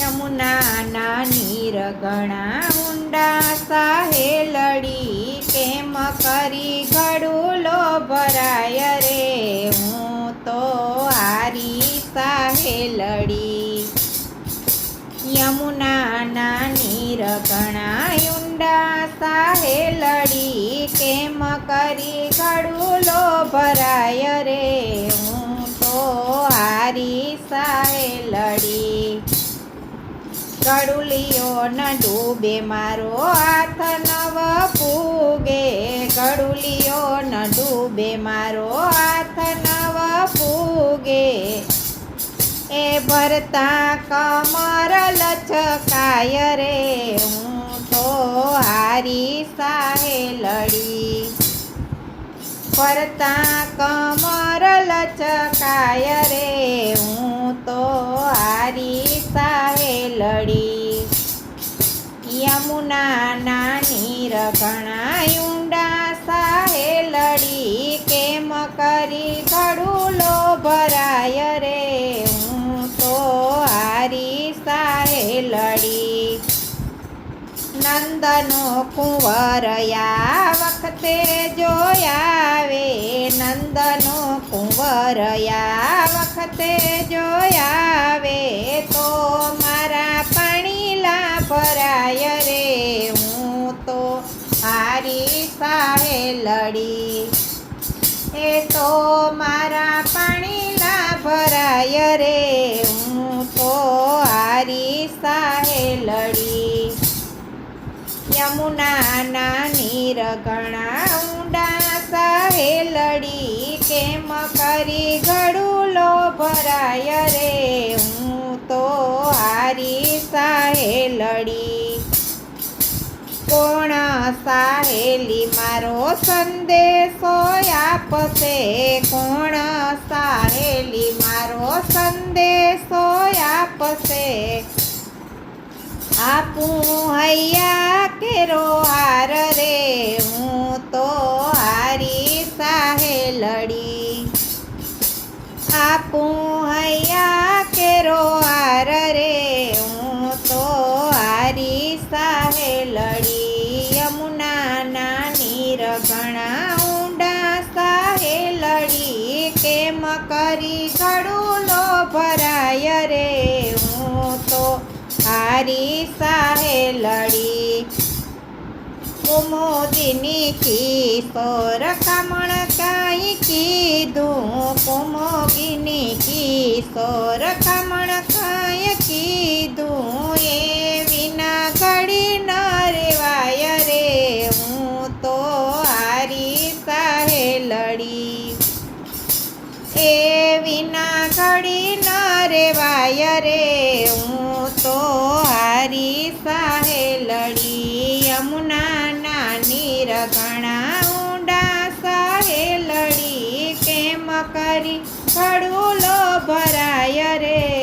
યમુનાના નીર ઘણા ઊંડા સાહે લડી કેમ કરી ઘડુલો ભરાય રે? હું તો હારી સાહે લડી. યમુનાના નીર ઘણા ઊંડા સાહે લડી કેમ કરી ઘડુલો ભરાય રે? હું તો હારી સાહે લડી ગડુલિયો ન ડૂબે, મારો હાથ નવ પૂગે ગડુલિયો ન ડૂબે, મારો હાથ નવ પૂગે એ ભરતા કમર લચકાય રે. હું તો હારી સાહે લડી. ફરતા કમર લચકાય રે. હું તો હારી સાહે લડી. યમુના નાની રઘણા ઊંડા સાહે લડી. કેમ કરી ઘડુલો ભરાય રે? હું તો હારી સાહે લડી. નંદનો કુંવરયા વખતે જોયાવે. નંદનો કુંવરયા વખતે જોયાવે. તો મારા ભરાય રે, હું તો હારી સાહે લડી. એ તો મારા પાણીના ભરાય રે, હું તો હારી સાહે લડી. યમુનાના નીર ઘણા ઊંડા સાહે લડી, કેમ કરી ઘડુલો ભરાય રે? હારી સાહે લડી, કોણ સાહેલી મારો સંદેશો આપશે? કોણ સાહેલી મારો સંદેશો આપશે? આપું હૈયા કેરો હાર રે લડી યમુનાના નીર ઘણા ઊંડા સાહે લડી કેમ કરી ઘડુલો ભરાય રે? હું તો હારી સાહે લડી. કુમોદિની કિશોર કમણ કાંઈ કીધું? કુમોગિની કિશોર કમણ કાંઈ કીધું? રેવાય રે, હું તો હારી સાહે લડી. યમુના નાની ઘણા ઊંડા સાહે લડી. કેમ કરી ખડુલો ભરાય રે?